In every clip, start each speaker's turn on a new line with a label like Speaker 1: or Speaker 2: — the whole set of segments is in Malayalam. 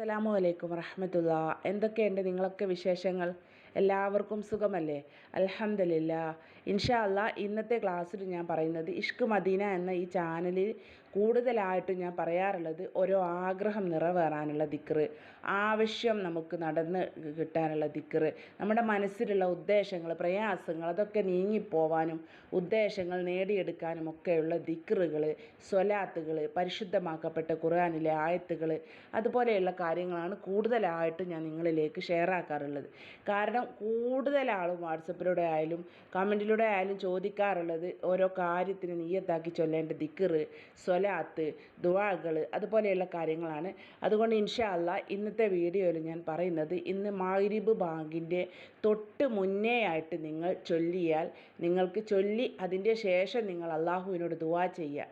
Speaker 1: അസ്സലാമു അലൈക്കും വറഹമത്തുള്ള. എന്തൊക്കെയുണ്ട് നിങ്ങളൊക്കെ വിശേഷങ്ങൾ? എല്ലാവർക്കും സുഖമല്ലേ? അലഹമില്ല ഇൻഷാ അല്ലാ ഇന്നത്തെ ക്ലാസ്സിൽ ഞാൻ പറയുന്നത് ഇഷ്ക് മദീന എന്ന ഈ ചാനലിൽ കൂടുതലായിട്ടും ഞാൻ പറയാറുള്ളത് ഓരോ ആഗ്രഹം നിറവേറാനുള്ള ദിക്റ് ആവശ്യം നമുക്ക് നടന്ന് കിട്ടാനുള്ള ദിക്റ് നമ്മുടെ മനസ്സിലുള്ള ഉദ്ദേശങ്ങൾ പ്രയാസങ്ങൾ അതൊക്കെ നീങ്ങിപ്പോവാനും ഉദ്ദേശങ്ങൾ നേടിയെടുക്കാനും ഒക്കെയുള്ള ദിക്റുകൾ സ്വലാത്തുകൾ പരിശുദ്ധമാക്കപ്പെട്ട ഖുർആാനിലെ ആയത്തുകൾ അതുപോലെയുള്ള കാര്യങ്ങളാണ് കൂടുതലായിട്ട് ഞാൻ നിങ്ങളിലേക്ക് ഷെയർ ആക്കാറുള്ളത്. കാരണം കൂടുതൽ ആളും വാട്സപ്പിലൂടെ ആയാലും കമന്റിലൂടെ ആയാലും ചോദിക്കാറുള്ളത് ഓരോ കാര്യത്തിന് നീയത്താക്കി ചൊല്ലേണ്ട ദിക്റ് സ്വലാത്ത് ദുവാകൾ അതുപോലെയുള്ള കാര്യങ്ങളാണ്. അതുകൊണ്ട് ഇൻഷാ അല്ലാ ഇന്നത്തെ വീഡിയോയിൽ ഞാൻ പറയുന്നത് ഇന്ന് മാഗ്രിബ് ബാങ്കിന്റെ തൊട്ട് മുന്നേ ആയിട്ട് നിങ്ങൾ ചൊല്ലിയാൽ നിങ്ങൾക്ക് ചൊല്ലി അതിന്റെ ശേഷം നിങ്ങൾ അള്ളാഹുവിനോട് ദുവാ ചെയ്യുക.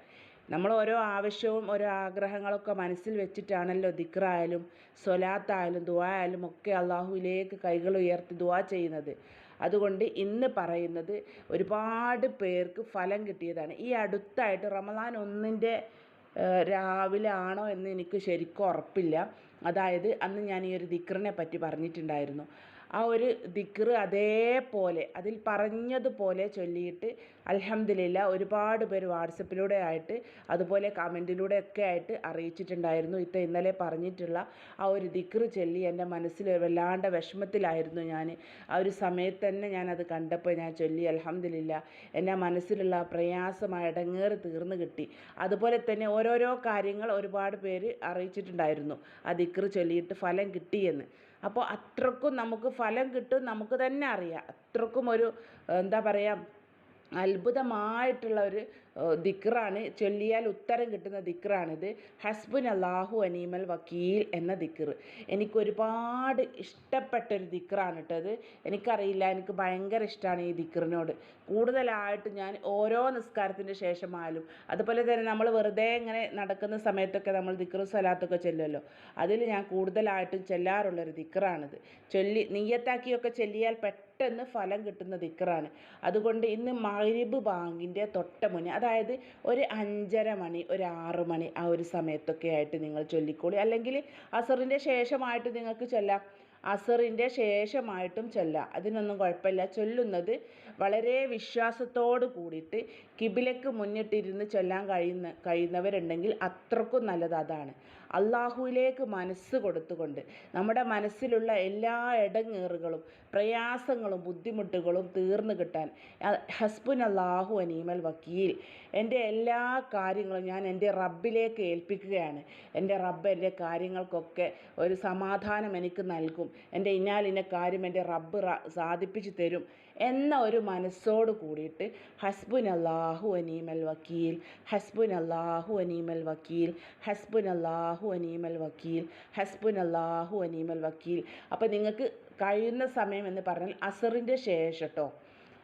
Speaker 1: നമ്മൾ ഓരോ ആവശ്യവും ഓരോ ആഗ്രഹങ്ങളൊക്കെ മനസ്സിൽ വെച്ചിട്ടാണല്ലോ ദിക്റായാലും സ്വലാത്തായാലും ദുവായാലും ഒക്കെ അള്ളാഹുവിലേക്ക് കൈകൾ ഉയർത്തി ദുവാ ചെയ്യുന്നത്. അതുകൊണ്ട് ഇന്ന് പറയുന്നത് ഒരുപാട് പേർക്ക് ഫലം കിട്ടിയതാണ്. ഈ അടുത്തായിട്ട് റമദാൻ ഒന്നിന്റെ രാവിലെ ആണോ എന്ന് എനിക്ക് ശരിക്കും ഉറപ്പില്ല. അതായത് അന്ന് ഞാൻ ഈ ഒരു ദിക്റിനെ പറ്റി പറഞ്ഞിട്ടുണ്ടായിരുന്നു. ആ ഒരു ദിക്റ് അതേപോലെ അതിൽ പറഞ്ഞതുപോലെ ചൊല്ലിയിട്ട് അൽഹംദുലില്ല ഒരുപാട് പേര് വാട്സപ്പിലൂടെ ആയിട്ട് അതുപോലെ കമന്റിലൂടെ ഒക്കെ ആയിട്ട് അറിയിച്ചിട്ടുണ്ടായിരുന്നു. ഇത്ത ഇന്നലെ പറഞ്ഞിട്ടുള്ള ആ ഒരു ദിക്റ് ചൊല്ലി എന്റെ മനസ്സിൽ വല്ലാണ്ട് വിഷമത്തിലായിരുന്നു ഞാൻ. ആ ഒരു സമയത്ത് തന്നെ ഞാനത് കണ്ടപ്പോൾ ഞാൻ ചൊല്ലി അൽഹംദുലില്ല എന്റെ മനസ്സിലുള്ള പ്രയാസമായ ഇടങ്ങേറ് തീർന്നു കിട്ടി. അതുപോലെ തന്നെ ഓരോരോ കാര്യങ്ങൾ ഒരുപാട് പേര് അറിയിച്ചിട്ടുണ്ടായിരുന്നു ആ ദിക്റ് ചൊല്ലിയിട്ട് ഫലം കിട്ടിയെന്ന്. അപ്പോൾ അത്രക്കും നമുക്ക് ഫലം കിട്ടും നമുക്ക് തന്നെ അറിയാം. അത്രക്കും ഒരു എന്താ പറയുക അത്ഭുതമായിട്ടുള്ള ഒരു ദിക്റാണ്. ചൊല്ലിയാൽ ഉത്തരം കിട്ടുന്ന ദിക്റാണിത്. ഹസ്ബുൻ അള്ളാഹു അനീമൽ വക്കീൽ എന്ന ദിക്റ്. എനിക്കൊരുപാട് ഇഷ്ടപ്പെട്ടൊരു ദിക്റാണ് കേട്ടത് എനിക്കറിയില്ല എനിക്ക് ഭയങ്കര ഇഷ്ടമാണ് ഈ ദിക്റിനോട്. കൂടുതലായിട്ട് ഞാൻ ഓരോ നിസ്കാരത്തിന്റെ ശേഷമായാലും അതുപോലെ തന്നെ നമ്മൾ വെറുതെ ഇങ്ങനെ നടക്കുന്ന സമയത്തൊക്കെ നമ്മൾ ദിക്റ് സ്വലാത്തൊക്കെ ചെല്ലുമല്ലോ അതിൽ ഞാൻ കൂടുതലായിട്ടും ചെല്ലാറുള്ളൊരു ദിക്റാണിത്. ചൊല്ലി നീയത്താക്കിയൊക്കെ ചെല്ലിയാൽ പെട്ടെന്ന് ഫലം കിട്ടുന്ന ദിക്റാണ്. അതുകൊണ്ട് ഇന്ന് മഹരിബ് ബാങ്കിന്റെ തൊട്ട മുന്നേ അതായത് ഒരു അഞ്ചര മണി ഒരു ആറ് മണി ആ ഒരു സമയത്തൊക്കെ ആയിട്ട് നിങ്ങൾ ചൊല്ലിക്കോളി. അല്ലെങ്കിൽ അസറിന്റെ ശേഷമായിട്ട് നിങ്ങൾക്ക് ചൊല്ലാം. അസറിന്റെ ശേഷമായിട്ടും ചൊല്ലാം. അതിനൊന്നും കുഴപ്പമില്ല. ചൊല്ലുന്നത് വളരെ വിശ്വാസത്തോട് കൂടിയിട്ട് കിബിലക്ക് മുന്നിട്ടിരുന്ന് ചൊല്ലാൻ കഴിയുന്ന കഴിയുന്നവരുണ്ടെങ്കിൽ അത്രക്കും നല്ലത് അതാണ്. അള്ളാഹുവിലേക്ക് മനസ്സ് കൊടുത്തുകൊണ്ട് നമ്മുടെ മനസ്സിലുള്ള എല്ലാ ഇടങ്ങേറുകളും പ്രയാസങ്ങളും ബുദ്ധിമുട്ടുകളും തീർന്നു കിട്ടാൻ ഹസ്ബുൻ അള്ളാഹു അനീമൽ വക്കീൽ. എന്റെ എല്ലാ കാര്യങ്ങളും ഞാൻ എന്റെ റബ്ബിലേക്ക് ഏൽപ്പിക്കുകയാണ്. എന്റെ റബ്ബ് എന്റെ കാര്യങ്ങൾക്കൊക്കെ ഒരു സമാധാനം എനിക്ക് നൽകും. എന്റെ ഇന്നാലിന്ന കാര്യം എന്റെ റബ്ബ് സാധിപ്പിച്ചു തരും. എന്ന ഒരു മനസ്സോട് കൂടിയിട്ട് ഹസ്ബുൻ അള്ളാഹു അനീമൽ വക്കീൽ ഹസ്ബുൻ അള്ളാഹു അനീമൽ വക്കീൽ ഹസ്ബുൻ അള്ളാഹു അനീമൽ വക്കീൽ ഹസ്ബുൻ അള്ളാഹു അനീമൽ വക്കീൽ. അപ്പോൾ നിങ്ങൾക്ക് കഴിയുന്ന സമയം എന്ന് പറഞ്ഞാൽ അസറിന്റെ ശേഷം കേട്ടോ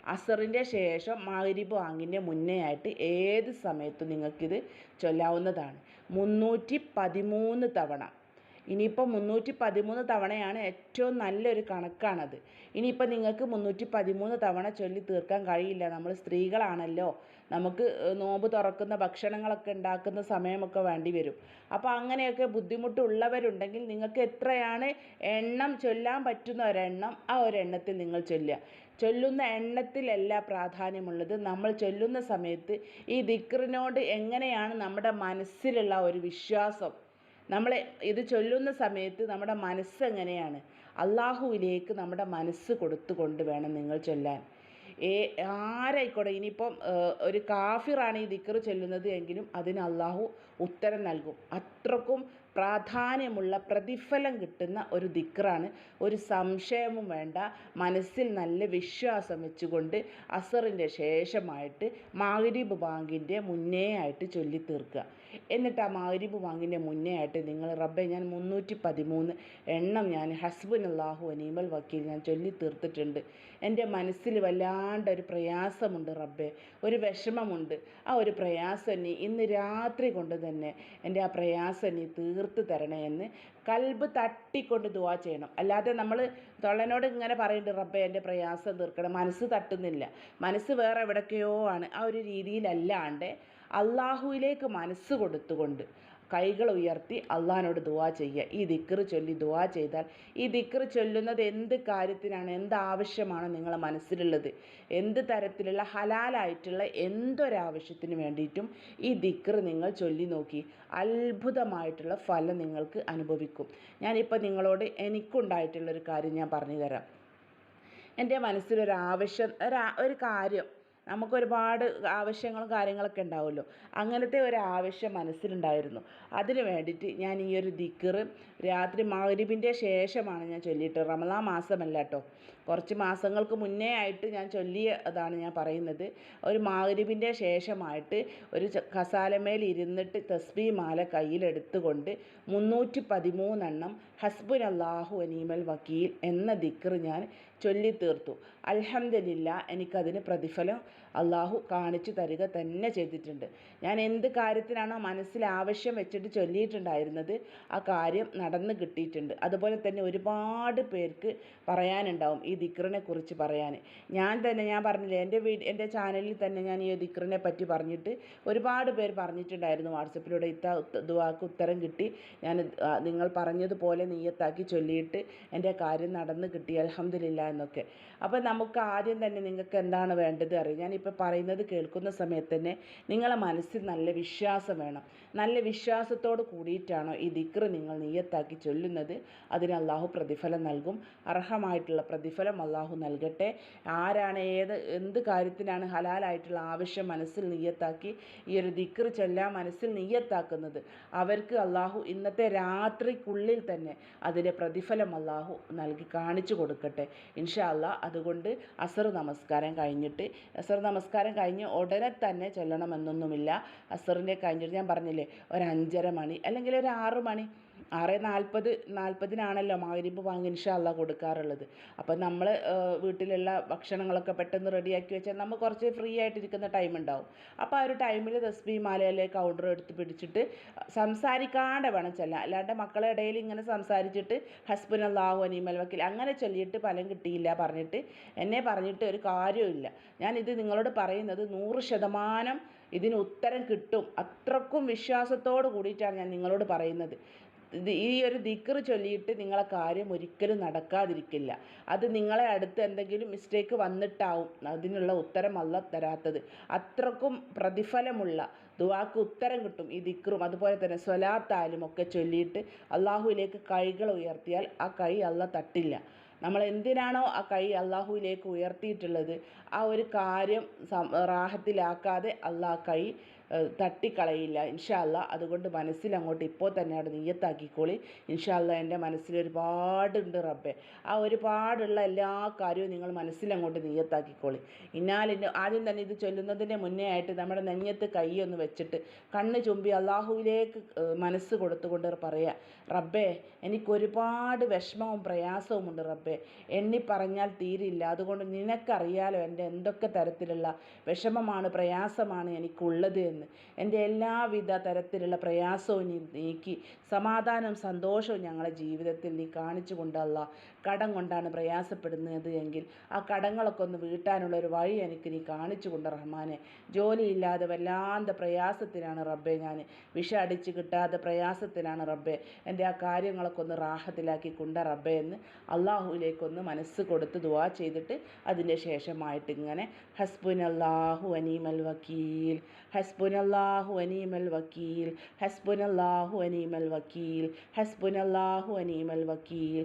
Speaker 1: അസറിന്റെ ശേഷം മാഗ്രിബ് വാങ്ങിന്റെ മുന്നേ ആയിട്ട് ഏത് സമയത്തും നിങ്ങൾക്കിത് ചൊല്ലാവുന്നതാണ്. മുന്നൂറ്റി പതിമൂന്ന് തവണ ഇനിയിപ്പോൾ മുന്നൂറ്റി പതിമൂന്ന് തവണയാണ് ഏറ്റവും നല്ലൊരു കണക്കാണത്. ഇനിയിപ്പോൾ നിങ്ങൾക്ക് മുന്നൂറ്റി പതിമൂന്ന് തവണ ചൊല്ലി തീർക്കാൻ കഴിയില്ല. നമ്മൾ സ്ത്രീകളാണല്ലോ. നമുക്ക് നോമ്പ് തുറക്കുന്ന ഭക്ഷണങ്ങളൊക്കെ ഉണ്ടാക്കുന്ന സമയമൊക്കെ വേണ്ടി വരും. അപ്പോൾ അങ്ങനെയൊക്കെ ബുദ്ധിമുട്ടുള്ളവരുണ്ടെങ്കിൽ നിങ്ങൾക്ക് എത്രയാണ് എണ്ണം ചൊല്ലാൻ പറ്റുന്ന ഒരെണ്ണം ആ ഒരെണ്ണത്തിൽ നിങ്ങൾ ചൊല്ലുക. ചൊല്ലുന്ന എണ്ണത്തിലല്ല പ്രാധാന്യമുള്ളത്. നമ്മൾ ചൊല്ലുന്ന സമയത്ത് ഈ ദിക്റിനോട് എങ്ങനെയാണ് നമ്മുടെ മനസ്സിലുള്ള ഒരു വിശ്വാസം നമ്മൾ ഇത് ചൊല്ലുന്ന സമയത്ത് നമ്മുടെ മനസ്സ് എങ്ങനെയാണ്? അള്ളാഹുവിലേക്ക് നമ്മുടെ മനസ്സ് കൊടുത്തുകൊണ്ട് വേണം നിങ്ങൾ ചൊല്ലാൻ. ഏ ആരായിക്കോട്ടെ ഇനിയിപ്പം ഒരു കാഫിറാണ് ഈ ദിക്ർ ചൊല്ലുന്നത് എങ്കിലും അതിന് അള്ളാഹു ഉത്തരം നൽകും. അത്രക്കും പ്രാധാന്യമുള്ള പ്രതിഫലം കിട്ടുന്ന ഒരു ദിക്റാണ്. ഒരു സംശയവും വേണ്ട. മനസ്സിൽ നല്ല വിശ്വാസം വെച്ചുകൊണ്ട് അസറിന്റെ ശേഷമായിട്ട് മാഗരീബ് ബാങ്കിന്റെ മുന്നേ ആയിട്ട് ചൊല്ലി തീർക്കുക എന്നിട്ട് ആ മാഗരീബ് ബാങ്കിന്റെ മുന്നേ ആയിട്ട് നിങ്ങൾ റബ്ബെ ഞാൻ മുന്നൂറ്റി പതിമൂന്ന് എണ്ണം ഞാൻ ഹസ്ബുൻ അള്ളാഹു അനീമൽ വക്കീൽ ഞാൻ ചൊല്ലി തീർത്തിട്ടുണ്ട് എന്റെ മനസ്സിൽ വല്ലാണ്ട് ഒരു പ്രയാസമുണ്ട് റബ്ബെ. ഒരു വിഷമമുണ്ട്. ആ ഒരു പ്രയാസം നീ ഇന്ന് രാത്രി കൊണ്ട് തന്നെ എന്റെ ആ പ്രയാസം നീ തീർത്ത് തരണേ എന്ന് കൽബ് തട്ടിക്കൊണ്ട് ദുവാ ചെയ്യണം. അല്ലാതെ നമ്മൾ തൊള്ളനോട് ഇങ്ങനെ പറയുന്നുണ്ട് റബ്ബെ എന്റെ പ്രയാസം തീർക്കണം. മനസ്സ് തട്ടുന്നില്ല. മനസ്സ് വേറെ എവിടൊക്കെയോ ആണ്. ആ ഒരു രീതിയിലല്ലാണ്ട് അള്ളാഹുവിലേക്ക് മനസ്സ് കൊടുത്തുകൊണ്ട് കൈകൾ ഉയർത്തി അള്ളഹാനോട് ദുവാ ചെയ്യുക. ഈ ദിക്ർ ചൊല്ലി ദുവാ ചെയ്താൽ ഈ ദിക്ർ ചൊല്ലുന്നത് എന്ത് കാര്യത്തിനാണ്? എന്ത് ആവശ്യമാണ് നിങ്ങളെ മനസ്സിലുള്ളത്? എന്ത് തരത്തിലുള്ള ഹലാലായിട്ടുള്ള എന്തൊരാവശ്യത്തിന് വേണ്ടിയിട്ടും ഈ ദിക്ർ നിങ്ങൾ ചൊല്ലി നോക്കി. അത്ഭുതമായിട്ടുള്ള ഫലം നിങ്ങൾക്ക് അനുഭവിക്കും. ഞാനിപ്പോൾ നിങ്ങളോട് എനിക്കുണ്ടായിട്ടുള്ളൊരു കാര്യം ഞാൻ പറഞ്ഞു തരാം എന്റെ മനസ്സിലൊരാവശ്യം ഒരു ഒരു കാര്യം നമുക്കൊരുപാട് ആവശ്യങ്ങളും കാര്യങ്ങളൊക്കെ ഉണ്ടാവുമല്ലോ. അങ്ങനത്തെ ഒരു ആവശ്യം മനസ്സിലുണ്ടായിരുന്നു. അതിന് വേണ്ടിയിട്ട് ഞാൻ ഈ ഒരു ദിക്ർ രാത്രി മഗ്‌രിബിന്റെ ശേഷമാണ് ഞാൻ ചൊല്ലിയിട്ട്. റമദാൻ മാസമല്ല കേട്ടോ. കുറച്ച് മാസങ്ങൾക്ക് മുന്നേ ആയിട്ട് ഞാൻ ചൊല്ലിയതാണ് ഞാൻ പറയുന്നത്. ഒരു മഗ്‌രിബിന്റെ ശേഷമായിട്ട് ഒരു കസാലമേൽ ഇരുന്നിട്ട് തസ്ബീ മാല കയ്യിലെടുത്തുകൊണ്ട് മുന്നൂറ്റി പതിമൂന്നെണ്ണം ഹസ്ബുനല്ലാഹു അനീമൽ വക്കീൽ എന്ന ദിക്ർ ഞാൻ ചൊല്ലിത്തീർത്തു. അലഹമില്ല എനിക്കതിന് പ്രതിഫലം അള്ളാഹു കാണിച്ചു തരിക തന്നെ ചെയ്തിട്ടുണ്ട്. ഞാൻ എന്ത് കാര്യത്തിനാണോ മനസ്സിൽ ആവശ്യം വെച്ചിട്ട് ചൊല്ലിയിട്ടുണ്ടായിരുന്നത് ആ കാര്യം നടന്നു കിട്ടിയിട്ടുണ്ട്. അതുപോലെ തന്നെ ഒരുപാട് പേർക്ക് പറയാനുണ്ടാവും ഈ ദിക്കറിനെ കുറിച്ച് പറയാൻ. ഞാൻ തന്നെ ഞാൻ പറഞ്ഞില്ലേ എന്റെ വീ എന്റെ ചാനലിൽ തന്നെ ഞാൻ ഈ ദിക്കറിനെ പറ്റി പറഞ്ഞിട്ട് ഒരുപാട് പേര് പറഞ്ഞിട്ടുണ്ടായിരുന്നു വാട്സപ്പിലൂടെ ഇത്ത ദുവാക്ക് ഉത്തരം കിട്ടി. ഞാൻ നിങ്ങൾ പറഞ്ഞതുപോലെ നീയത്താക്കി ചൊല്ലിയിട്ട് എന്റെ കാര്യം നടന്ന് കിട്ടി അലഹമ്മദില്ല എന്നൊക്കെ. അപ്പോൾ നമുക്ക് ആദ്യം തന്നെ നിങ്ങൾക്ക് എന്താണ് വേണ്ടത് അറിയാം. ഞാനിപ്പോൾ പറയുന്നത് കേൾക്കുന്ന സമയത്ത് തന്നെ നിങ്ങളെ മനസ്സിൽ നല്ല വിശ്വാസം വേണം. നല്ല വിശ്വാസത്തോട് കൂടിയിട്ടാണോ ഈ ദിക്ർ നിങ്ങൾ നീയത്താക്കി ചൊല്ലുന്നത്? അതിന് അള്ളാഹു പ്രതിഫലം നൽകും. അർഹമായിട്ടുള്ള പ്രതിഫലം അള്ളാഹു നൽകട്ടെ. ആരാണ് ഏത് എന്ത് കാര്യത്തിനാണ് ഹലാലായിട്ടുള്ള ആവശ്യം മനസ്സിൽ നീയത്താക്കി ഈ ഒരു ദിക്ർ ചൊല്ലാൻ മനസ്സിൽ നീയത്താക്കുന്നത്? അവർക്ക് അള്ളാഹു ഇന്നത്തെ രാത്രിക്കുള്ളിൽ തന്നെ അതിന്റെ പ്രതിഫലം അള്ളാഹു നൽകി കാണിച്ചു കൊടുക്കട്ടെ. ഇൻഷാ അല്ലാ അതുകൊണ്ട് അസർ നമസ്കാരം കഴിഞ്ഞിട്ട് അസർ നമസ്കാരം കഴിഞ്ഞ് ഉടനെ തന്നെ ചൊല്ലണമെന്നൊന്നുമില്ല. അസറിന്റെ കഴിഞ്ഞിട്ട് ഞാൻ പറഞ്ഞില്ലേ ഒരു അഞ്ചര മണി അല്ലെങ്കിൽ ഒരു ആറ് മണി ആറ് നാൽപ്പത് നാൽപ്പതിനാണല്ലോ മഗ്‌രിബ് വാങ്ങി ഇൻഷാ അല്ലാ കൊടുക്കാറുള്ളത്. അപ്പം നമ്മൾ വീട്ടിലുള്ള ഭക്ഷണങ്ങളൊക്കെ പെട്ടെന്ന് റെഡിയാക്കി വെച്ചാൽ നമുക്ക് കുറച്ച് ഫ്രീ ആയിട്ടിരിക്കുന്ന ടൈം ഉണ്ടാവും അപ്പോൾ ആ ഒരു ടൈമിൽ തസ്ബി മാലയിലെ കൗണ്ടർ എടുത്ത് പിടിച്ചിട്ട് സംസാരിക്കാണ്ട് വേണം ചെല്ലാൻ. അല്ലാണ്ട് മക്കളെ ഇടയിൽ ഇങ്ങനെ സംസാരിച്ചിട്ട് ഹസ്ബുനല്ലാഹു അനീമൽ വക്കീൽ അങ്ങനെ ചൊല്ലിയിട്ട് ഫലം കിട്ടിയില്ല പറഞ്ഞിട്ട് എന്നെ പറഞ്ഞിട്ട് ഒരു കാര്യവുമില്ല ഞാനിത് നിങ്ങളോട് പറയുന്നത് നൂറ് ശതമാനം ഇതിന് ഉത്തരം കിട്ടും. അത്രക്കും വിശ്വാസത്തോട് കൂടിയിട്ടാണ് ഞാൻ നിങ്ങളോട് പറയുന്നത്. ഈ ഒരു ദിക്ർ ചൊല്ലിയിട്ട് നിങ്ങളെ കാര്യം ഒരിക്കലും നടക്കാതിരിക്കില്ല. അത് നിങ്ങളെ അടുത്ത് എന്തെങ്കിലും മിസ്റ്റേക്ക് വന്നിട്ടാവും അതിനുള്ള ഉത്തരം അല്ല തരാത്തത്. അത്രക്കും പ്രതിഫലമുള്ള ദുവാക്ക് ഉത്തരം കിട്ടും ഈ ദിക്റും. അതുപോലെ തന്നെ സ്വലാത്താലും ഒക്കെ ചൊല്ലിയിട്ട് അള്ളാഹുവിലേക്ക് കൈകൾ ഉയർത്തിയാൽ ആ കൈ അല്ല തട്ടില്ല. നമ്മൾ എന്തിനാണോ ആ കൈ അള്ളാഹുവിലേക്ക് ഉയർത്തിയിട്ടുള്ളത്? ആ ഒരു കാര്യം റാഹത്തിലാക്കാതെ അള്ളാഹ് കൈ തട്ടിക്കളയില്ല. ഇൻഷാല്ല അതുകൊണ്ട് മനസ്സിൽ അങ്ങോട്ട് ഇപ്പോൾ തന്നെ അവിടെ നീയത്താക്കിക്കോളി ഇൻഷാല്ല എന്റെ മനസ്സിൽ ഒരുപാടുണ്ട് റബ്ബെ. ആ ഒരുപാടുള്ള എല്ലാ കാര്യവും നിങ്ങൾ മനസ്സിൽ അങ്ങോട്ട് നീയത്താക്കിക്കോളി ഇന്നാലിന്റെ ആദ്യം തന്നെ ഇത് ചൊല്ലുന്നതിന്റെ മുന്നേ ആയിട്ട് നമ്മുടെ നെഞ്ഞത്ത് കൈ ഒന്ന് വെച്ചിട്ട് കണ്ണ് ചുമ്പി അള്ളാഹുവിലേക്ക് മനസ്സ് കൊടുത്തുകൊണ്ട് പറയുക റബ്ബേ എനിക്കൊരുപാട് വിഷമവും പ്രയാസവും ഉണ്ട് റബ്ബേ. എണ്ണി പറഞ്ഞാൽ തീരില്ല. അതുകൊണ്ട് നിനക്കറിയാലോ എന്റെ എന്തൊക്കെ തരത്തിലുള്ള വിഷമമാണ് പ്രയാസമാണ് എനിക്കുള്ളത് എന്റെ എല്ലാവിധ തരത്തിലുള്ള പ്രയാസവും നീ നീക്കി. സമാധാനം സന്തോഷവും ഞങ്ങളുടെ ജീവിതത്തിൽ നീ കാണിച്ചു കൊണ്ടല്ല കടം കൊണ്ടാണ് പ്രയാസപ്പെടുന്നത് എങ്കിൽ ആ കടങ്ങളൊക്കെ ഒന്ന് വീട്ടാനുള്ള ഒരു വഴി എനിക്ക് നീ കാണിച്ചു കൊണ്ട് റഹ്മാനെ. ജോലിയില്ലാതെ വല്ലാത്ത പ്രയാസത്തിലാണ് റബ്ബെ ഞാൻ. വിഷ അടിച്ച് കിട്ടാതെ പ്രയാസത്തിലാണ് റബ്ബെ. എന്റെ ആ കാര്യങ്ങളൊക്കെ ഒന്ന് റാഹത്തിലാക്കി കൊണ്ട റബ്ബെ എന്ന് അള്ളാഹുവിലേക്കൊന്ന് മനസ്സ് കൊടുത്ത് ദുവാ ചെയ്തിട്ട് അതിന്റെ ശേഷമായിട്ട് ഇങ്ങനെ ഹസ്ബുൻ അള്ളാഹു അനീമൽ വക്കീൽ ഹസ്ബുൻ അള്ളാഹു അനീമൽ വക്കീൽ ഹസ്ബുൻ അള്ളാഹു അനീമൽ വക്കീൽ ഹസ്ബുൻ അള്ളാഹു അനീമൽ വക്കീൽ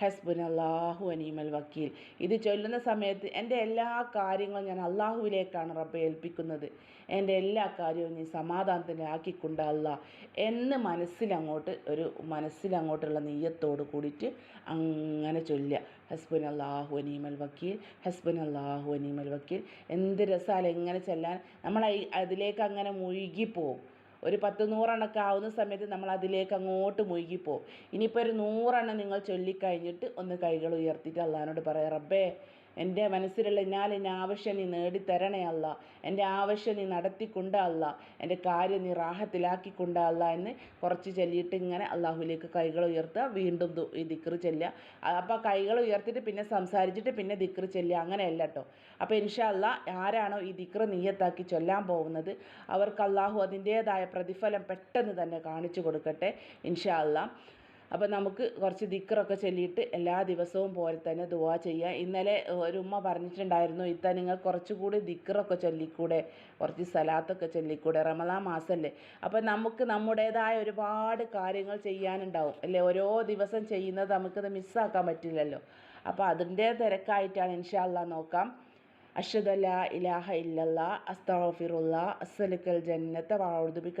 Speaker 1: ഹസ്ബുനല്ലാഹു അനീമൽ വക്കീൽ. ഇത് ചൊല്ലുന്ന സമയത്ത് എന്റെ എല്ലാ കാര്യങ്ങളും ഞാൻ അള്ളാഹുവിലേക്കാണ് റബ്ബെ ഏൽപ്പിക്കുന്നത്. എന്റെ എല്ലാ കാര്യവും നീ സമാധാനത്തിന്റെ ആക്കിക്കൊണ്ട് എന്ന് മനസ്സിലങ്ങോട്ട് ഒരു മനസ്സിലങ്ങോട്ടുള്ള നെയ്യത്തോട് കൂടിയിട്ട് അങ്ങനെ ചൊല്ലുക. ഹസ്ബുൻ അള്ളാഹു അനീമൽ വക്കീൽ ഹസ്ബുൻ അള്ളാഹു അനീമൽ വക്കീൽ. എന്ത് രസമാണ് എങ്ങനെ ചെല്ലാൻ. നമ്മൾ അതിലേക്ക് അങ്ങനെ മുഴുകിപ്പോവും ഒരു പത്ത് നൂറെണ്ണമൊക്കെ ആവുന്ന സമയത്ത് നമ്മൾ അതിലേക്ക് അങ്ങോട്ട് മുഴുകിപ്പോവും. ഇനിയിപ്പോൾ ഒരു നൂറെണ്ണം നിങ്ങൾ ചൊല്ലിക്കഴിഞ്ഞിട്ട് ഒന്ന് കൈകൾ ഉയർത്തിയിട്ട് അള്ളഹാനോട് പറയാം റബ്ബേ എന്റെ മനസ്സിലുള്ള ഞാൻ എന്റെ ആവശ്യം നീ നേടിത്തരണേ അല്ല. എന്റെ ആവശ്യം നീ നടത്തിക്കൊണ്ട അല്ല. എന്റെ കാര്യം നീ റാഹത്തിലാക്കിക്കൊണ്ട അല്ല എന്ന് കുറച്ച് ചൊല്ലിയിട്ട് ഇങ്ങനെ അള്ളാഹുലേക്ക് കൈകൾ ഉയർത്തുക. വീണ്ടും ദിക്റ് ചെല്ലുക. അപ്പോൾ കൈകൾ ഉയർത്തിയിട്ട് പിന്നെ സംസാരിച്ചിട്ട് പിന്നെ ദിക്റ് ചെല്ലുക. അങ്ങനെയല്ല കേട്ടോ അപ്പോൾ ഇൻഷല്ല ആരാണോ ഈ ദിക്റ് നീയത്താക്കി ചൊല്ലാൻ പോകുന്നത് അവർക്ക് അള്ളാഹു അതിന്റേതായ പ്രതിഫലം പെട്ടെന്ന് തന്നെ കാണിച്ചു കൊടുക്കട്ടെ ഇൻഷാല്ല അപ്പോൾ നമുക്ക് കുറച്ച് ദിക്കറൊക്കെ ചൊല്ലിയിട്ട് എല്ലാ ദിവസവും പോലെ തന്നെ ദുവാ ചെയ്യുക ഇന്നലെ ഒരു ഉമ്മ പറഞ്ഞിട്ടുണ്ടായിരുന്നു ഇത്ത നിങ്ങൾ കുറച്ചുകൂടി ദിക്കറൊക്കെ ചൊല്ലിക്കൂടെ കുറച്ച് സലാത്തൊക്കെ ചൊല്ലിക്കൂടെ റമദാൻ മാസമല്ലേ അപ്പോൾ നമുക്ക് നമ്മുടേതായ ഒരുപാട് കാര്യങ്ങൾ ചെയ്യാനുണ്ടാവും. അല്ലേ? ഓരോ ദിവസം ചെയ്യുന്നത് നമുക്കത് മിസ്സാക്കാൻ പറ്റില്ലല്ലോ. അപ്പോൾ അതിന്റെ തിരക്കായിട്ടാണ് ഇൻഷാല്ല നോക്കാം. അഷ്ഹദു അല്ലാ ഇലാഹ ഇല്ലല്ലാ അസ്താഫിറുല്ല അസ്സലുക്കൽ ജന്നത്ത വഅഊദു ബിക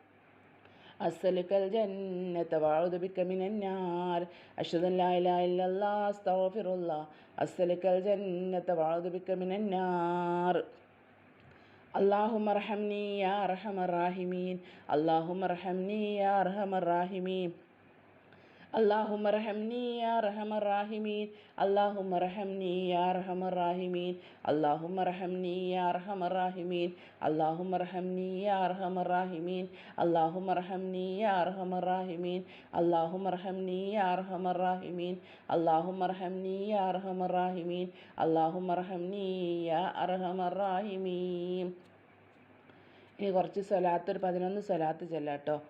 Speaker 1: അസ്സലുക്കൽ ജന്നത്ത വാഴുതുബിക്ക മിനന്നാർ അഷദൻ ലായില്ലാ അസ്തഫിറുല്ല അസ്സലുക്കൽ ജന്നത്ത വാഴുതുബിക്ക മിനന്നാർ അള്ളാഹും യാ അർഹമർ റാഹിമീൻ. അള്ളാഹും യാ അർഹമർ റാഹിമീൻ. അള്ളാഹു മറഹംനി യാ റഹമർ റാഹിമീൻ. അള്ളാഹു മറഹംനി യാ റഹമർ റാഹിമീൻ. അള്ളാഹു മറഹംനി യാ റഹമർ റാഹിമീൻ. അള്ളാഹു മറഹംനി യാ റഹമർ റാഹിമീൻ. അള്ളാഹു മറഹംനി യാ റഹമർ റാഹിമീൻ. അള്ളാഹു മറഹംനി യാ റഹമർ റാഹിമീൻ. അള്ളാഹു മറഹംനി യാ റഹമർ റാഹിമീൻ. അള്ളാഹു മറഹംനി യാ അർഹമർ റാഹിമീൻ. ഇനി കുറച്ച് സ്വലാത്ത് ഒരു പതിനൊന്ന് സ്വലാത്ത് ചെല്ലാട്ടോ.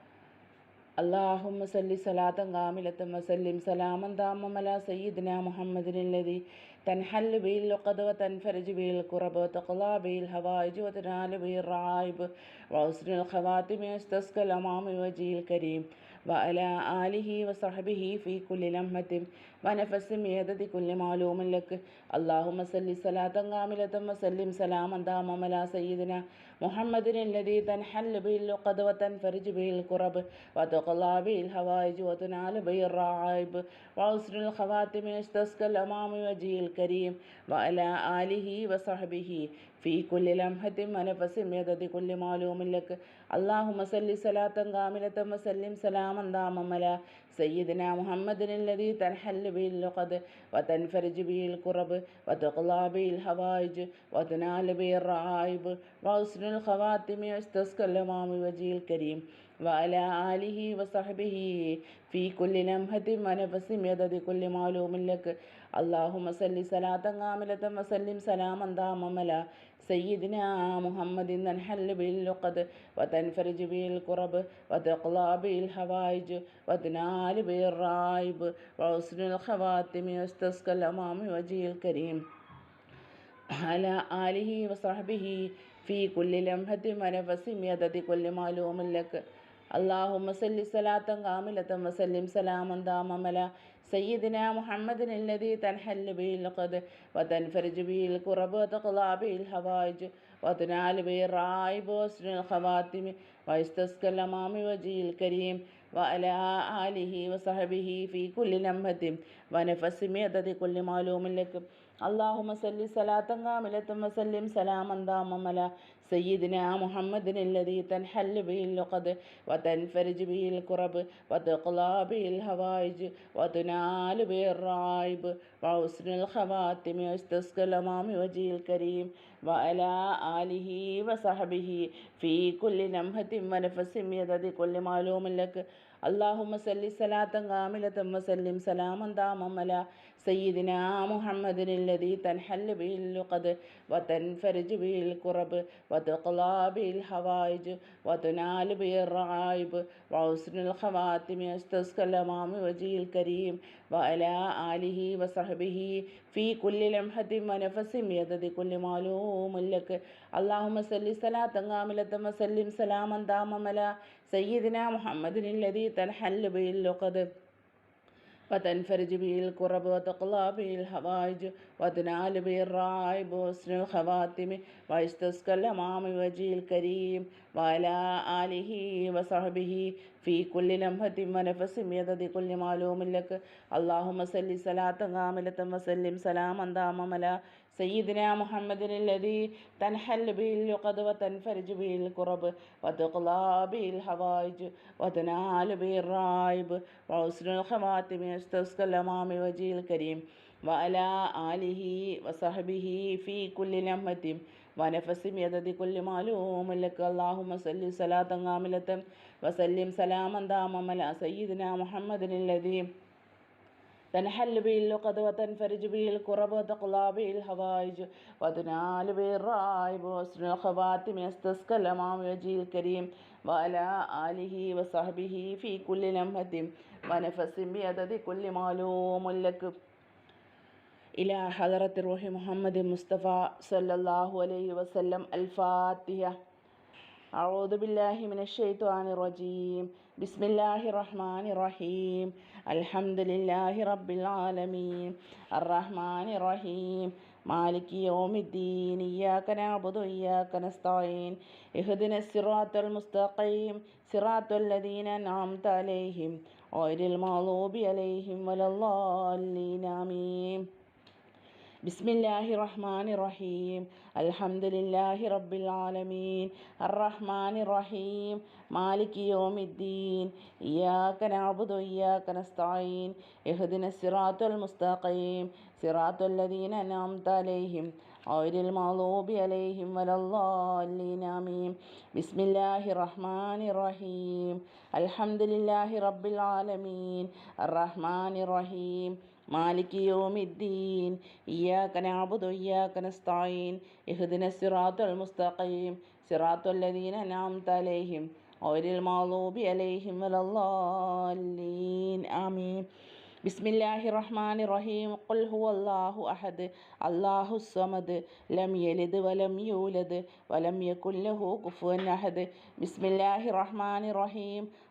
Speaker 1: اللهم صل صلاة كاملة وسلم سلاما تاما على سيدنا محمد الذي تنحل به اللقد وتنفرج به الكرب وتقضى به الهوائج وتنال به الرعائب وحسن الخواتم يستسقى الأمام وجه الكريم وعلى آله وصحبه في كل لمحة ونفس بيدة كل معلوم لك اللهم صل صلاة كاملة وسلم سلاما تاما على سيدنا محمد الذي تنحل به اللقد وتنفرج به الكرب وتقضى به الهوائج وتنال به الرعائب وحسن الخواتم يستسقى الأمام وجه الكريم وعلى آله وصحبه في كل لمحة ونفس بيدة كل معلوم لك اللهم صل صلاة كاملة وسلم سلاما داما على سيدنا محمد الذي تنحل به اللقد وتنفرج به الكرب وتقضى به الهوائج وتنال به الرعائب وحسن الخواتم يستسقى الأمام وجه الكريم وعلى آله وصحبه في كل لمحة ونفس يدد كل معلوم لك അള്ളാഹുമ സല്ലി സലാത്തൻ കാമിലത്തൻ വസല്ലിം സലാമൻ താമമല സയ്യിദിന മുഹമ്മദിൻ തൻഹല്ല ബിൽ ലുഖദ് വതൻഫരിജ് ബിൽ ഖുറബ് വതഖ്ലാ ബിൽ ഹവായിജ് വതനാല് ബിൽ റായിബ് വഹുസ്നുൽ ഖവാത്തിമി വസ്തസ്കൽ അമാമി വജീൽ കരീം على آله وصحبه في كل لمحة ونفس يدد كل معلوم لك اللهم صل صلاة كاملة وسلم سلاما داما على سيدنا محمد الذي تنحل به اللقد وتنفرج به الكرب وتقضى به الحوائج وتنال به الرائب وحسن الخواتم ويستسقى الأمام وجه الكريم وعلى آله وصحبه في كل لمحة ونفس ميدة كل معلوم لك اللهم صل صلاة كاملة وسلم سلاما داما على سيدنا محمد الذي تنحل به اللقد وتنفرج به الكرب وتقضى به الهوائج وتنال به الرائب وحسن الخواتم ويستسقى الأمام وجه الكريم وعلى آله وصحبه في كل لمحة ونفس يدد كل معلوم لك اللهم صل صلاة كاملة وسلم سلاما داما على സയ്യിദിന മുഹമ്മദിനുല്ലതി തൻഹല്ല ബിൽ ലുഖദ് വതൻഫരിജ് ബിൽ കുറബ് വതുഖ്ലാ ബിൽ ഹവായിജ് വതുനാല് ബിൽ റായിബ് വൗസ്നുൽ ഖവാത്തിമി അസ്തസ്കലമാമി വജീൽ കരീം വഅല ആലിഹി വസഹബിഹി ഫി കുല്ലി ലംഹത്തിൻ വനഫസിൻ യദതി കുല്ലി മാലൂമുൻ ലക് അല്ലാഹുമ്മ സല്ലി സലാത്തൻ കാമിലത്തൻ വസല്ലിം സലാമൻ ദാമമല സയ്യിദിന മുഹമ്മദിനുല്ലതി തൻഹല്ല ബിൽ ലുഖദ് وتنفرج به الكرب وتقضى به الحوائج وتنال به الرائب وحسن الخواتم ويستسقى الأمام وجه الكريم وعلى آله وصحبه في كل لمحة ونفس بيد كل معلوم لك اللهم صل صلاة كاملة وسلم سلاما داما على سيدنا محمد الذي تنحل به اللقد وتنفرج به الكرب وتقضى به الحوائج وتنال به الرائب وحسن الخواتم يستسقى الأمام وجه الكريم وعلى آله وصحبه في كل لمحة ونفس بيد كل معلوم لك اللهم صل صلاة كاملة وسلم سلاما داما على سيدنا محمد الذي تنحل به اللقد وتنفرج به الكرب وتقضى به الحوائج وتنال به الرائب وحسن الخواتم يستسقى الأمام وجه الكريم وعلى آله وصحبه في كل لمحة ونفس بعدد كل معلوم لك إلى حضرة روح محمد مصطفى صلى الله عليه وسلم الفاتحة أعوذ بالله من الشيطان الرجيم ബിസ്മില്ലാഹി റഹ്മാൻ റഹീം അൽഹംദുലില്ലാഹി റബ്ബിൽ ആലമീൻ അറഹ്മാൻ റഹീം മാലിക് യോമിദ്ദീൻ. ഇയ്യാക്ക നഅബുദു ഇയ്യാക്ക നസ്തഈൻ. ഇഹ്ദിന സിറാത്തൽ മുസ്തഖീം. സിറാത്തൽ ലദീന അൻഅംത അലൈഹിം. ഗൈറിൽ മഗ്ദൂബി അലൈഹിം വലല്ലാലീൻ ആമീൻ. ബിസ്മില്ലാഹി റഹ്മാൻ റഹീം അൽഹംദുലില്ലാഹി റബ്ബിൽ ആലമീൻ അർറഹ്മാൻ റഹീം മാലിക് യോമിദ്ദീൻ. ഇയാക്ക നഅബുദു ഇയാക്ക നസ്തഈൻ ഇഹ്ദിന സിറാത്തുൽ മുസ്തഖീം. സിറാത്തുൽ ലദീന അൻഅംത അലൈഹിം. ഗൈറിൽ മഗ്ദൂബി അലൈഹിം വലല്ലാലീൻ ആമീൻ. ബിസ്മില്ലാഹി റഹ്മാൻ റഹീം അൽഹംദുലില്ലാഹി റബ്ബിൽ ആലമീൻ അർറഹ്മാൻ റഹീം بسم الله الرحمن الرحيم الحمد لله رب العالمين الرحمن الرحيم مالك يوم الدين إياك نعبد وإياك نستعين اهدنا الصراط المستقيم صراط الذين أنعمت عليهم غير المغضوب عليهم ولا الضالين آمين بسم الله الرحمن الرحيم قل هو الله أحد الله الصمد لم يلد ولم يولد ولم يكن له كفوا أحد بسم الله الرحمن الرحيم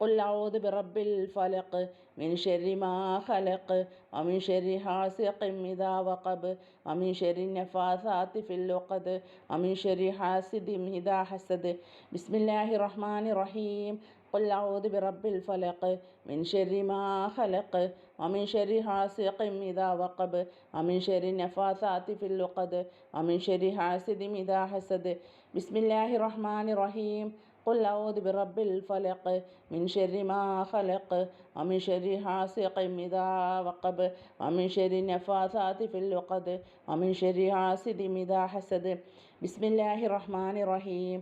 Speaker 1: قل أعوذ برب الفلق من شر ما خلق ومن شر حاسق إذا وقب ومن شر النفاثات في اللقد ومن شر حاسد إذا حسد بسم الله الرحمن الرحيم قل أعوذ برب الفلق من شر ما خلق ومن شر حاسق إذا وقب ومن شر النفاثات في اللقد ومن شر حاسد إذا حسد بسم الله الرحمن الرحيم قل أعوذ برب الفلق من شر ما خلق ومن شر حاسق إذا وقب ومن شر النفاثات في اللقد ومن شر حاسد إذا حسد. بسم الله الرحمن الرحيم.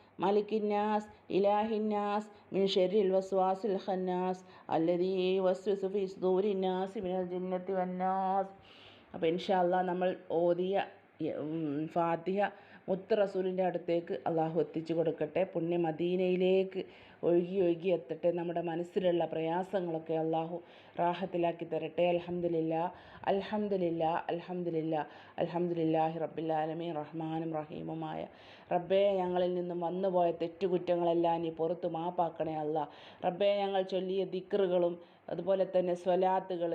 Speaker 1: മലിക്കിന്നാസ് ഇലാഹിന്നാസ് മിൻ ഷെരിൽ വസ്വാസിൽ ഖന്നാസ് അല്ലതീ വസ്വസുഫി സൂരിന്നാസ് മിനൽ ജിന്നത്തി വന്നാസ്. അപ്പോൾ ഇൻഷാ ഇൻഷാല്ല നമ്മൾ ഓതിയ ഫാത്തിഹ മുത്ത് റസൂലിന്റെ അടുത്തേക്ക് അള്ളാഹു എത്തിച്ചു കൊടുക്കട്ടെ. പുണ്യ മദീനയിലേക്ക് ഒഴുകി ഒഴുകി എത്തട്ടെ. നമ്മുടെ മനസ്സിലുള്ള പ്രയാസങ്ങളൊക്കെ അള്ളാഹു റാഹത്തിലാക്കി തരട്ടെ. അലഹമില്ല അലഹമില്ല അലഹമില്ല അലഹമില്ലാഹി റബ്ബില്ലാലമീൻ റഹ്മാനും റഹീമുമായ റബ്ബേ ഞങ്ങളിൽ നിന്നും വന്നുപോയ തെറ്റുകുറ്റങ്ങളെല്ലാം നീ പുറത്തു മാപ്പാക്കണേ അല്ല റബ്ബേ ഞങ്ങൾ ചൊല്ലിയ ദിക്റുകളും അതുപോലെ തന്നെ സ്വലാത്തുകൾ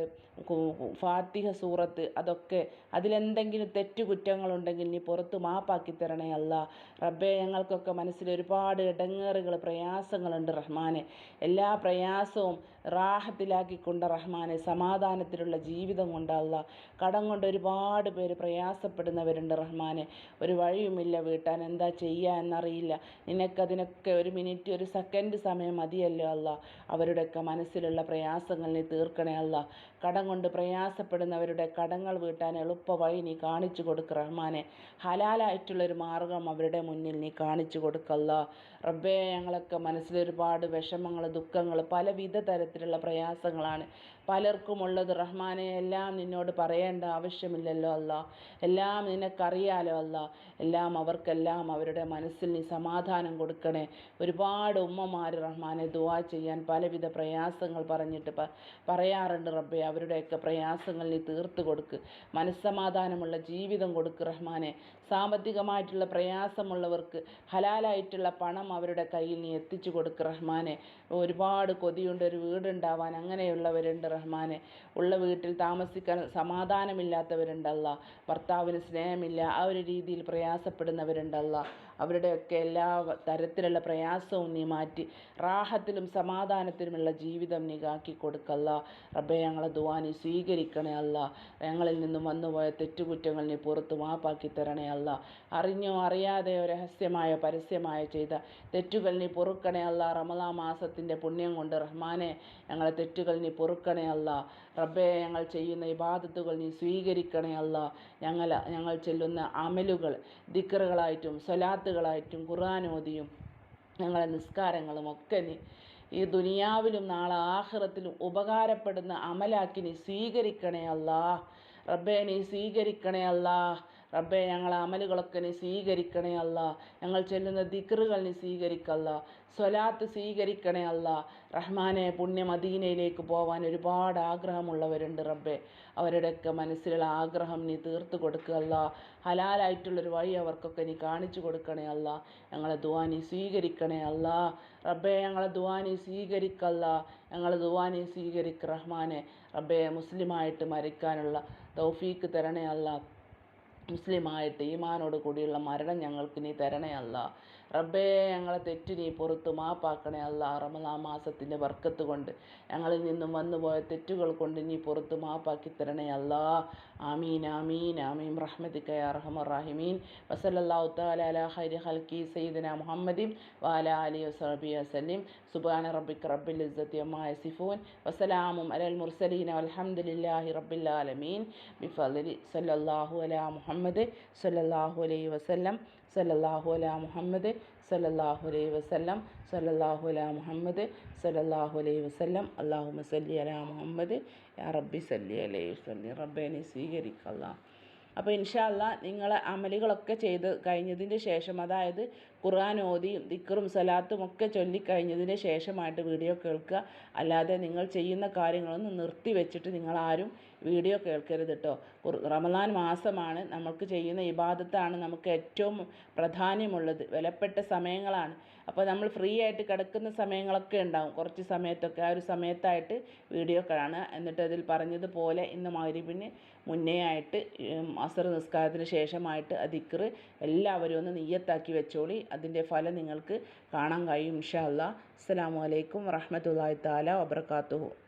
Speaker 1: ഫാത്തിഹ സൂറത്ത് അതൊക്കെ അതിലെന്തെങ്കിലും തെറ്റുകുറ്റങ്ങളുണ്ടെങ്കിൽ നീ പുറത്ത് മാപ്പാക്കി തരണേ അല്ല. റബ്ബേ ഞങ്ങൾക്കൊക്കെ മനസ്സിൽ ഒരുപാട് ഇടങ്ങേറുകൾ പ്രയാസങ്ങളുണ്ട് റഹ്മാനെ. എല്ലാ പ്രയാസവും റാഹത്തിലാക്കിക്കൊണ്ട് റഹ്മാനെ സമാധാനത്തിലുള്ള ജീവിതം കൊണ്ടുള്ള കടം കൊണ്ട് ഒരുപാട് പേര് പ്രയാസപ്പെടുന്നവരുണ്ട് റഹ്മാനെ. ഒരു വഴിയുമില്ല വീട്ടാൻ. എന്താ ചെയ്യുക എന്നറിയില്ല. നിനക്കതിനൊക്കെ ഒരു മിനിറ്റ് ഒരു സെക്കൻഡ് സമയം മതിയല്ലോ അല്ല അവരുടെയൊക്കെ മനസ്സിലുള്ള പ്രയാസങ്ങൾ നീ തീർക്കണേ അല്ല കടം കൊണ്ട് പ്രയാസപ്പെടുന്നവരുടെ കടങ്ങൾ വീട്ടാൻ എളുപ്പ വഴി നീ കാണിച്ചു കൊടുക്ക റഹ്മാനെ. ഹലാലായിട്ടുള്ളൊരു മാർഗം അവരുടെ മുന്നിൽ നീ കാണിച്ചു കൊടുക്കല്ല റബ്ബേ ഞങ്ങളൊക്കെ മനസ്സിലൊരുപാട് വിഷമങ്ങൾ ദുഃഖങ്ങൾ പലവിധ തരത്തിലുള്ള പ്രയാസങ്ങളാണ്. പലർക്കുമുള്ളത് റഹ്മാനെ എല്ലാം നിന്നോട് പറയേണ്ട ആവശ്യമില്ലല്ലോ അല്ല. എല്ലാം നിനക്കറിയാലോ അല്ല. എല്ലാം അവർക്കെല്ലാം അവരുടെ മനസ്സിൽ നീ സമാധാനം കൊടുക്കണേ. ഒരുപാട് ഉമ്മമാർ റഹ്മാനെ ദുവാ ചെയ്യാൻ പലവിധ പ്രയാസങ്ങൾ പറഞ്ഞിട്ട് പറയാറുണ്ട് റബ്ബെ. അവരുടെയൊക്കെ പ്രയാസങ്ങൾ നീ തീർത്ത് കൊടുക്ക്. മനസ്സമാധാനമുള്ള ജീവിതം കൊടുക്ക് റഹ്മാനെ. സാമ്പത്തികമായിട്ടുള്ള പ്രയാസമുള്ളവർക്ക് ഹലാലായിട്ടുള്ള പണം അവരുടെ കയ്യിൽ നീ എത്തിച്ചു കൊടുക്ക് റഹ്മാനെ. ഒരുപാട് കൊതിയുണ്ട്. ഒരു വീടുണ്ടാവാൻ അങ്ങനെയുള്ളവരുണ്ട് റഹ്മാനെ ഉള്ള വീട്ടിൽ താമസിക്കാൻ സമാധാനമില്ലാത്തവരുണ്ടല്ല. ഭർത്താവിന് സ്നേഹമില്ല. ആ ഒരു രീതിയിൽ പ്രയാസപ്പെടുന്നവരുണ്ടല്ല. അവരുടെയൊക്കെ എല്ലാ തരത്തിലുള്ള പ്രയാസവും നീ മാറ്റി റാഹത്തിലും സമാധാനത്തിലുമുള്ള ജീവിതം നീ കാക്കി കൊടുക്കല്ല. റബ്ബെ ഞങ്ങളെ ദുവാ നീ സ്വീകരിക്കണേ അല്ല. ഞങ്ങളിൽ നിന്നും വന്നുപോയ തെറ്റുകുറ്റങ്ങൾ നീ പുറത്ത് മാപ്പാക്കി തരണേ അല്ല. അറിഞ്ഞോ അറിയാതെയോ രഹസ്യമായ പരസ്യമായോ ചെയ്ത തെറ്റുകൾ നീ പൊറുക്കണേ അല്ല. റമലാ മാസത്തിന്റെ പുണ്യം കൊണ്ട് റഹ്മാനെ ഞങ്ങളെ തെറ്റുകൾ നീ പൊറുക്കണേ അല്ല. റബ്ബെ ഞങ്ങൾ ചെയ്യുന്ന ഇബാദത്തുകൾ നീ സ്വീകരിക്കണേ അല്ല. ഞങ്ങൾ ഞങ്ങൾ ചെല്ലുന്ന അമലുകൾ ദിക്കറുകളായിട്ടും സ്വലാത്തുകളായിട്ടും ഖുർആാനോദിയും ഞങ്ങളെ നിസ്കാരങ്ങളും ഒക്കെ നീ ഈ ദുനിയാവിലും നാളെ ആഹ്റത്തിലും ഉപകാരപ്പെടുന്ന അമലാക്കി നീ സ്വീകരിക്കണേ അല്ലാ. റബ്ബെ നീ സ്വീകരിക്കണേ അല്ലാ. റബ്ബെ ഞങ്ങളെ അമലുകളൊക്കെ നീ സ്വീകരിക്കണേ അല്ല. ഞങ്ങൾ ചെല്ലുന്ന ദിക്റുകൾ നീ സ്വീകരിക്കല്ല സ്വലാത്ത് സ്വീകരിക്കണേ അല്ല. റഹ്മാനെ പുണ്യ മദീനയിലേക്ക് പോവാൻ ഒരുപാട് ആഗ്രഹമുള്ളവരുണ്ട് റബ്ബെ. അവരുടെയൊക്കെ മനസ്സിലുള്ള ആഗ്രഹം നീ തീർത്തു കൊടുക്കുകയല്ല ഹലാലായിട്ടുള്ളൊരു വഴി അവർക്കൊക്കെ നീ കാണിച്ചു കൊടുക്കണേ അല്ല. ഞങ്ങളെ ദുവാനി സ്വീകരിക്കണേ അല്ല. റബ്ബെ ഞങ്ങളെ ദുവാനി സ്വീകരിക്കല്ല ഞങ്ങളെ ദുവാനി സ്വീകരിക്ക റഹ്മാനെ. റബ്ബെ മുസ്ലിമായിട്ട് മരിക്കാനുള്ള തൗഫീക്ക് തരണേ അല്ല. മുസ്ലിമായിട്ട് ഈമാനോട് കൂടിയുള്ള മരണം ഞങ്ങൾക്ക് നീ തരണേ അല്ല റബ്ബേ ഞങ്ങളെ തെറ്റ് നീ പുറത്ത് മാപ്പാക്കണേ അല്ല. റമദാ മാസത്തിന്റെ വർക്കത്ത് കൊണ്ട് ഞങ്ങളിൽ നിന്നും വന്നുപോയ തെറ്റുകൾ കൊണ്ട് നീ പുറത്ത് മാപ്പാക്കി തരണേ അല്ല. ആമീൻ ആമീൻ ആമീൻ. റഹ്മത്തിക്ക യാ റഹ്മർ റഹിമീൻ. വസല്ലല്ലാഹു തആല അലാ ഖൽഖി സയ്യിദന മുഹമ്മദി വാല അലി വസബി വസലിം സുബ്ഹാന റബ്ബിക റബ്ബിൽ ഇസ്സത്തി അമ്മാ യസിഫൂൻ. വസലാമും അലൽ മുർസലീൻ വൽഹംദുലില്ലാഹി റബ്ബിൽ ആലമീൻ. സല്ലാഹു സല്ലല്ലാഹു അലാ മുഹമ്മദ് സല്ലല്ലാഹു അലൈഹി വസല്ലം. സല്ലല്ലാഹു അലാ മുഹമ്മദ് സല്ലല്ലാഹു അലൈഹി വസല്ലം സല്ലല്ലാഹു അലാ മുഹമ്മദ് സല്ലല്ലാഹു അലൈഹി വസല്ലം. അല്ലാഹുമ്മ സല്ലി അലാ മുഹമ്മദ് യാ റബ്ബി സല്ലി അലൈഹി വസല്ലി. റബ്ബേനെ സ്വീകരിക്കല്ല. അപ്പോൾ ഇൻഷാല്ല നിങ്ങളെ അമലുകളൊക്കെ ചെയ്ത് കഴിഞ്ഞതിന് ശേഷം അതായത് ഖുർആൻ ഓതിയും ദിക്കറും സലാത്തും ഒക്കെ ചൊല്ലിക്കഴിഞ്ഞതിന് ശേഷമായിട്ട് വീഡിയോ കേൾക്കുക. അല്ലാതെ നിങ്ങൾ ചെയ്യുന്ന കാര്യങ്ങളൊന്നും നിർത്തി വെച്ചിട്ട് നിങ്ങളാരും വീഡിയോ കേൾക്കരുത് കേട്ടോ റമദാൻ മാസമാണ്. നമുക്ക് ചെയ്യുന്ന ഇബാദത്താണ് നമുക്ക് ഏറ്റവും പ്രാധാന്യമുള്ളത്. വിലപ്പെട്ട സമയങ്ങളാണ്. അപ്പോൾ നമ്മൾ ഫ്രീ ആയിട്ട് കിടക്കുന്ന സമയങ്ങളൊക്കെ ഉണ്ടാവും. കുറച്ച് സമയത്തൊക്കെ ആ ഒരു സമയത്തായിട്ട് വീഡിയോ കാണുക. എന്നിട്ട് അതിൽ പറഞ്ഞതുപോലെ ഇന്ന് മഗ്രിബിന് മുന്നേ ആയിട്ട് അസർ നിസ്കാരത്തിന് ശേഷമായിട്ട് ആ എല്ലാവരും ഒന്ന് നീയത്താക്കി വെച്ചോളി. അതിന്റെ ഫലം നിങ്ങൾക്ക് കാണാൻ കഴിയും ഇൻഷാ അല്ലാ. അസ്സലാമു അലൈക്കും വറഹ്മത്തുള്ളാഹി താല വബറകാതുഹു.